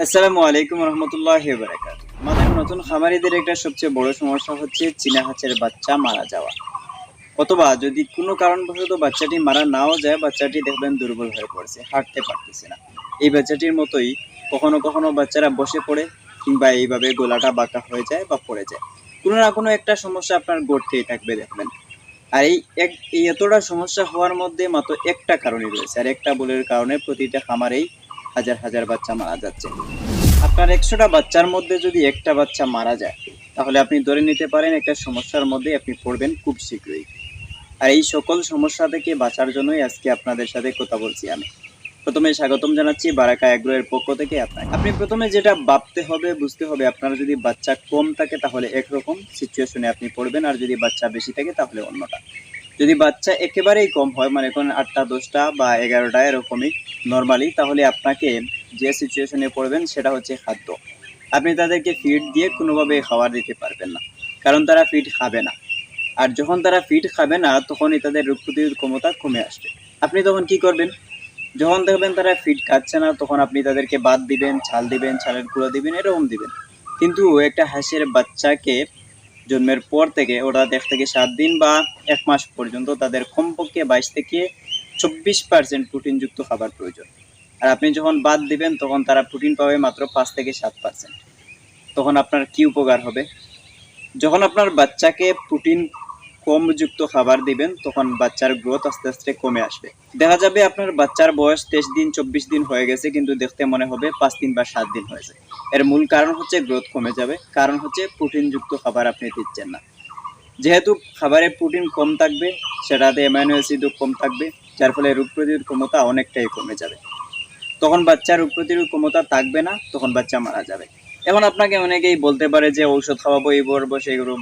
আসসালামু আলাইকুম রহমতুল্লাহ আমাদের নতুন খামারিদের একটা সবচেয়ে বড় সমস্যা হচ্ছে চীনা হাঁসের বাচ্চা মারা যাওয়া। অথবা যদি কোনো কারণবশত বাচ্চাটি মারা নাও যায়, বাচ্চাটি দেখবেন দুর্বল হয়ে পড়ছে, হাঁটতে পারতেছে না। এই বাচ্চাটির মতোই কখনো কখনো বাচ্চারা বসে পড়ে কিংবা এইভাবে গোলাটা বাঁকা হয়ে যায় বা পড়ে যায়। কোনো না কোনো একটা সমস্যা আপনার গড়তেই থাকবে দেখবেন। আর এই এক এতটা সমস্যা হওয়ার মধ্যে মাত্র একটা কারণই রয়েছে। আর একটা বলের কারণে প্রতিটা খামারেই হাজার হাজার বাচ্চা মারা যাচ্ছে। আপনার একশোটা বাচ্চার মধ্যে যদি একটা বাচ্চা মারা যায়, তাহলে আপনি ধরে নিতে পারেন একটা সমস্যার মধ্যে আপনি পড়বেন খুব শীঘ্রই। আর এই সকল সমস্যা থেকে বাঁচার জন্যই আজকে আপনাদের সাথে কথা বলছি আমি। প্রথমে স্বাগতম জানাচ্ছি বারাকা অ্যাগ্রোয়ের পক্ষ থেকে আপনাকে। আপনি প্রথমে যেটা ভাবতে হবে, বুঝতে হবে, আপনার যদি বাচ্চা কম থাকে তাহলে একরকম সিচুয়েশনে আপনি পড়বেন, আর যদি বাচ্চা বেশি থাকে তাহলে অন্যটা। যদি বাচ্চা একেবারেই কম হয় মানে এখন আটটা, দশটা বা এগারোটা, এরকমই নর্মালি তাহলে আপনাকে যে সিচুয়েশনে পড়বেন সেটা হচ্ছে খাদ্য। আপনি তাদেরকে ফিড দিয়ে কোনোভাবে খাবার দিতে পারবেন না, কারণ তারা ফিড খাবে না। আর যখন তারা ফিড খাবে না, তখনই তাদের রোগ প্রতিরোধ ক্ষমতা কমে আসবে। আপনি তখন কি করবেন? যখন দেখবেন তারা ফিড খাচ্ছে না, তখন আপনি তাদেরকে বাদ দিবেন, ছাল দিবেন, ছালের গুঁড়ো দিবেন, এরকম দিবেন। কিন্তু একটা হাঁসের বাচ্চাকে জন্মের পর থেকে ওরা এক থেকে সাত দিন বা এক মাস পর্যন্ত তাদের কমপক্ষে বাইশ থেকে চব্বিশ পার্সেন্ট প্রোটিনযুক্ত খাবার প্রয়োজন। আর আপনি যখন বাদ দিবেন, তখন তারা প্রোটিন পাবে মাত্র পাঁচ থেকে সাত পার্সেন্ট তখন আপনার কি উপকার হবে? যখন আপনার বাচ্চাকে প্রোটিন কমযুক্ত খাবার দিবেন, তখন বাচ্চার গ্রোথ আস্তে আস্তে কমে আসবে। দেখা যাবে আপনার বাচ্চার বয়স তেইশ দিন, চব্বিশ দিন হয়ে গেছে, কিন্তু দেখতে মনে হবে পাঁচ দিন বা সাত দিন হয়েছে। এর মূল কারণ হচ্ছে গ্রোথ কমে যাবে, কারণ হচ্ছে প্রোটিনযুক্ত খাবার আপনি দিচ্ছেন না। যেহেতু খাবারে প্রোটিন কম থাকবে, সেটাতে অ্যামাইনো অ্যাসিডও কম থাকবে, যার ফলে রোগ প্রতিরোধ ক্ষমতা অনেকটাই কমে যাবে। তখন বাচ্চার রোগ প্রতিরোধ ক্ষমতা থাকবে না, তখন বাচ্চা মারা যাবে। এখন আপনাকে অনেকেই বলতে পারে যে ঔষধ খাওয়াবো, এই করব, সেই করব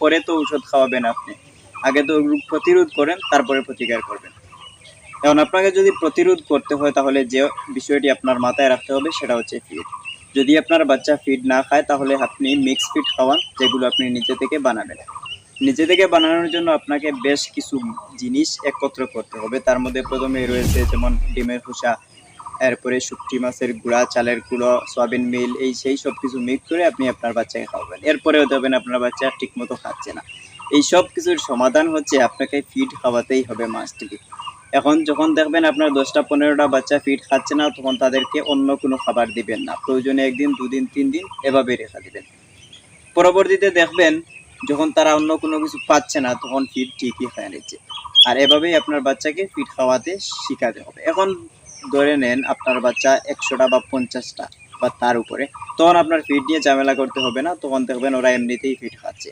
পরে তো ঔষধ খাওয়াবেন আপনি। আগে তো প্রতিরোধ করেন, তারপরে প্রতিকার করবেন। এখন আপনাকে যদি প্রতিরোধ করতে হয়, তাহলে যে বিষয়টি আপনার মাথায় রাখতে হবে, সেটা হচ্ছে ফিড যদি আপনার বাচ্চা ফিড না খায়, তাহলে আপনি মিক্স ফিড খাওয়ান, যেগুলো আপনি নিজে থেকে বানাবেন। নিজে থেকে বানানোর জন্য আপনাকে বেশ কিছু জিনিস একত্র করতে হবে। তার মধ্যে প্রথমে রয়েছে যেমন ডিমের খোসা, এরপরে শুটকি মাছের গুঁড়া, চালের গুঁড়ো, সয়াবিন মিল, এই সেই সব কিছু মিক্স করে আপনি আপনার বাচ্চাকে খাওয়াবেন। এরপরেও দেখবেন আপনার বাচ্চা ঠিকমতো খাচ্ছে না। এই সব কিছুর সমাধান হচ্ছে আপনাকে ফিড খাওয়াতেই হবে মাছটিকে এখন যখন দেখবেন আপনার দশটা, পনেরোটা বাচ্চা ফিড খাচ্ছে না, তখন তাদেরকে অন্য কোনো খাবার দিবেন না। প্রয়োজনে একদিন, দুদিন তিন দিন এভাবে রেখা দিবেন। পরবর্তীতে দেখবেন যখন তারা অন্য কোনো কিছু পাচ্ছে না, তখন ফিড ঠিকই খেয়ে নিচ্ছে। আর এভাবেই আপনার বাচ্চাকে ফিড খাওয়াতে শিখাতে হবে। এখন ধরে নেন আপনার বাচ্চা একশোটা বা পঞ্চাশটা বা তার উপরে। তখন আপনার ফিড নিয়ে ঝামেলা করতে হবে না, তখন দেখবেন ওরা এমনিতেই ফিড খাচ্ছে।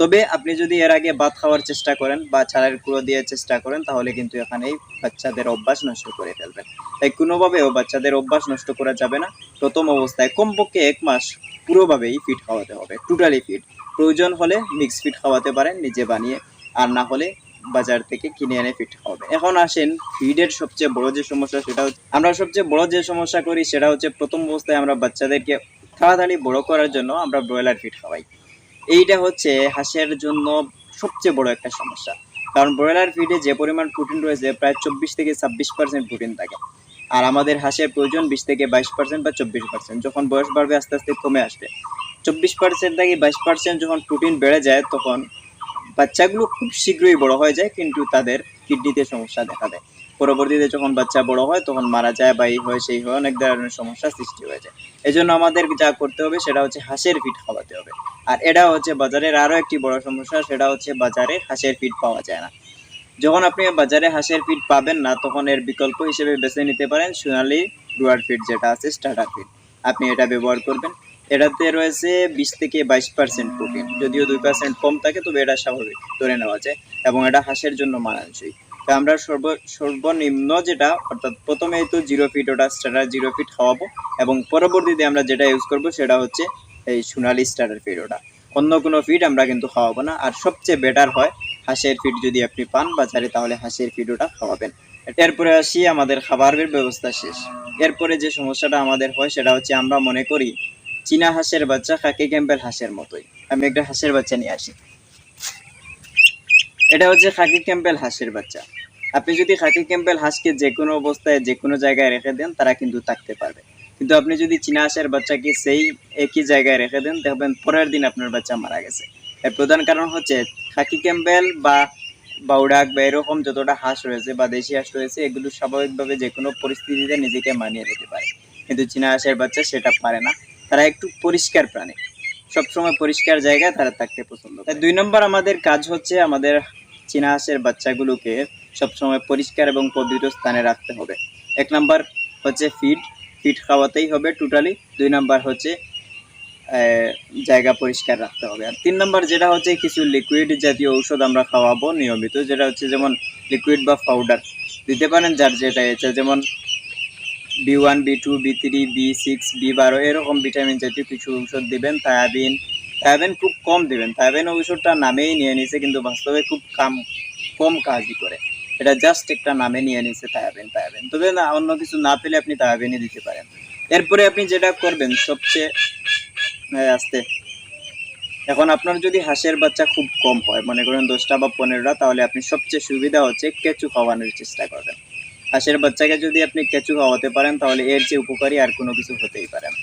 তবে আপনি যদি এর আগে ভাত খাওয়ার চেষ্টা করেন বা চালের কুড়ো দিয়ে চেষ্টা করেন, তাহলে কিন্তু এখানেই বাচ্চাদের অভ্যাস নষ্ট করে ফেলবেন। তাই কোনোভাবেও বাচ্চাদের অভ্যাস নষ্ট করা যাবে না। প্রথম অবস্থায় কমপক্ষে এক মাস পুরোভাবেই ফিট খাওয়াতে হবে টোটালি ফিট প্রয়োজন হলে মিক্স ফিট খাওয়াতে পারেন, নিজে বানিয়ে, আর না হলে বাজার থেকে কিনে এনে ফিট খাওয়াবে এখন আসেন ফিডের সবচেয়ে বড় যে সমস্যা, সেটা হচ্ছে, আমরা সবচেয়ে বড় যে সমস্যা করি, সেটা হচ্ছে প্রথম অবস্থায় আমরা বাচ্চাদেরকে তাড়াতাড়ি বড় করার জন্য আমরা ব্রয়লার ফিট খাওয়াই। এইটা হচ্ছে হাঁসের জন্য সবচেয়ে বড় একটা সমস্যা। কারণ ব্রয়লার ফিডে যে পরিমাণ প্রোটিন রয়েছে, প্রায় চব্বিশ থেকে ছাব্বিশ পার্সেন্ট প্রোটিন থাকে। আর আমাদের হাঁসের প্রয়োজন বিশ থেকে বাইশ পার্সেন্ট বা চব্বিশ পার্সেন্ট যখন বয়স বাড়বে, আস্তে আস্তে কমে আসবে। চব্বিশ পার্সেন্ট থেকে বাইশ পার্সেন্ট যখন প্রোটিন বেড়ে যায়, তখন বাচ্চাগুলো খুব শীঘ্রই বড় হয়ে যায়, কিন্তু তাদের কিডনিতে সমস্যা দেখা দেয়। পরবর্তীতে যখন বাচ্চা বড় হয়, তখন মারা যায় বা এই হয়, সেই হয়, অনেক ধরনের সমস্যা সৃষ্টি হয়ে যায়। এই জন্য আমাদের যা করতে হবে, সেটা হচ্ছে হাঁসের ফিট খাওয়াতে হবে। আর এটা হচ্ছে বাজারের আরও একটি বড় সমস্যা, সেটা হচ্ছে বাজারে হাঁসের ফিট পাওয়া যায় না। যখন আপনি বাজারে হাঁসের ফিট পাবেন না, তখন এর বিকল্প হিসেবে বেছে নিতে পারেন সোনালি ডুয়ার ফিট যেটা আছে স্টার্টার ফিট আপনি এটা ব্যবহার করবেন। এটাতে রয়েছে বিশ থেকে বাইশ পার্সেন্ট প্রোটিন। যদিও দুই পার্সেন্ট কম থাকে, তবে এটা স্বাভাবিক। ধরে নেওয়া যায়। এবং এটা হাঁসের জন্য মানানসই। তো আমরা সর্ব, সর্বনিম্ন যেটা, অর্থাৎ প্রথমেই তো জিরো ফিট ওটা স্টার্টার জিরো ফিট খাওয়াবো এবং পরবর্তীতে আমরা যেটা ইউজ করব সেটা হচ্ছে এই সোনালি স্টার্টার ফিড ওটা। অন্য কোনো ফিড আমরা কিন্তু খাওয়াবো না। আর সবচেয়ে বেটার হয় হাঁসের ফিড যদি আপনি পান বাজারে, তাহলে হাঁসের ফিড ওটা খাওয়াবেন। এরপরে আসি আমাদের খাবারের ব্যবস্থা শেষ। এরপরে যে সমস্যাটা আমাদের হয় সেটা হচ্ছে আমরা মনে করি চীনা হাঁসের বাচ্চা খাকি ক্যাম্পেল হাঁসের মতোই। আমি একটা হাঁসের বাচ্চা নিয়ে আসি। এটা হচ্ছে খাকি ক্যাম্পেল হাঁসের বাচ্চা। আপনি যদি খাকি ক্যাম্পেল হাঁসকে যে কোনো অবস্থায় যে কোনো জায়গায় রেখে দেন, তারা কিন্তু থাকতে পারবে। কিন্তু আপনি যদি চীনা হাঁসের বাচ্চাকে সেই একই জায়গায় রেখে দেন, দেখবেন পরের দিন আপনার বাচ্চা মারা গেছে। এর প্রধান কারণ হচ্ছে খাকি ক্যাম্বেল বা বাউডাক বা এরকম যতটা হাঁস রয়েছে বা দেশি হাঁস রয়েছে, এগুলো স্বাভাবিকভাবে যে কোনো পরিস্থিতিতে নিজেকে মানিয়ে নিতে পারে। কিন্তু চীনা হাঁসের বাচ্চা সেটা পারে না। তারা একটু পরিষ্কার প্রাণী। সবসময় পরিষ্কার জায়গায় তারা থাকতে পছন্দ দুই নম্বর আমাদের কাজ হচ্ছে আমাদের চীনা হাঁসের বাচ্চাগুলোকে সবসময় পরিষ্কার এবং পবিত্র স্থানে রাখতে হবে। এক নাম্বার হচ্ছে ফিড ফিড খাওয়াতেই হবে টোটালি দুই নাম্বার হচ্ছে জায়গা পরিষ্কার রাখতে হবে। আর তিন নাম্বার যেটা হচ্ছে কিছু লিকুইড জাতীয় ঔষধ আমরা খাওয়াবো নিয়মিত, যেটা হচ্ছে যেমন লিকুইড বা পাউডার দিতে পারেন যার যেটা আছে যেমন B one B two B three B six B বারো, এরকম ভিটামিন জাতীয় কিছু ঔষধ দিবেন থায়াবিন থায়াবিন খুব কম দিবেন। থায়াবিন ঔষধটা নামেই নিয়ে নিছে, কিন্তু বাস্তবে খুব কম কম কাজই করে। এটা জাস্ট একটা নামে নিয়ে নিছে থায়াবিন থায়াবিন তবে না, অন্য কিছু না পেলে আপনি থায়াবিনই দিতে পারেন। এরপরে আপনি যেটা করবেন, সবচেয়ে আস্তে। এখন আপনার যদি হাঁসের বাচ্চা খুব কম হয়, মনে করেন দশটা বা পনেরোটা, তাহলে আপনি সবচেয়ে সুবিধা হচ্ছে কেঁচু খাওয়ানোর চেষ্টা করবেন। হাঁসের বাচ্চাকে যদি আপনি কেঁচু খাওয়াতে পারেন, তাহলে এর চেয়ে উপকারী আর কোনো কিছু হতেই পারে না।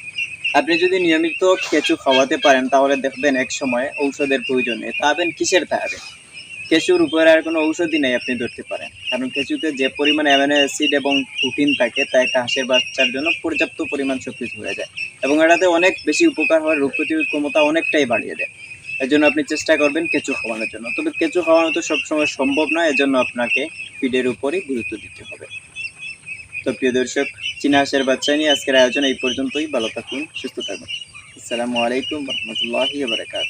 আপনি যদি নিয়মিত কেঁচু খাওয়াতে পারেন, তাহলে দেখবেন এক সময় ঔষধের প্রয়োজন নেই। তাহবেন কিসের তাহবেন কেঁচুর উপরে আর কোনো ঔষধই নেই আপনি ধরতে পারেন। কারণ কেঁচুতে যে পরিমাণ অ্যামিনো অ্যাসিড এবং প্রোটিন থাকে, তা একটা হাঁসের বাচ্চার জন্য পর্যাপ্ত পরিমাণ সব কিছু হয়ে যায়। এবং এটাতে অনেক বেশি উপকার হয়, রোগ প্রতিরোধ ক্ষমতা অনেকটাই বাড়িয়ে দেয়। এর জন্য আপনি চেষ্টা করবেন কেঁচু খাওয়ানোর জন্য। তবে কেঁচু খাওয়ানো তো সবসময় সম্ভব নয় এর জন্য আপনাকে ফিডের উপরই গুরুত্ব দিতে হবে। তো প্রিয় দর্শক, চীনা হাঁসের বাচ্চা নিয়ে আজকের আয়োজন এই পর্যন্তই। ভালো থাকুন, সুস্থ থাকুন। আসসালামু আলাইকুম রহমতুল্লাহ বারকাত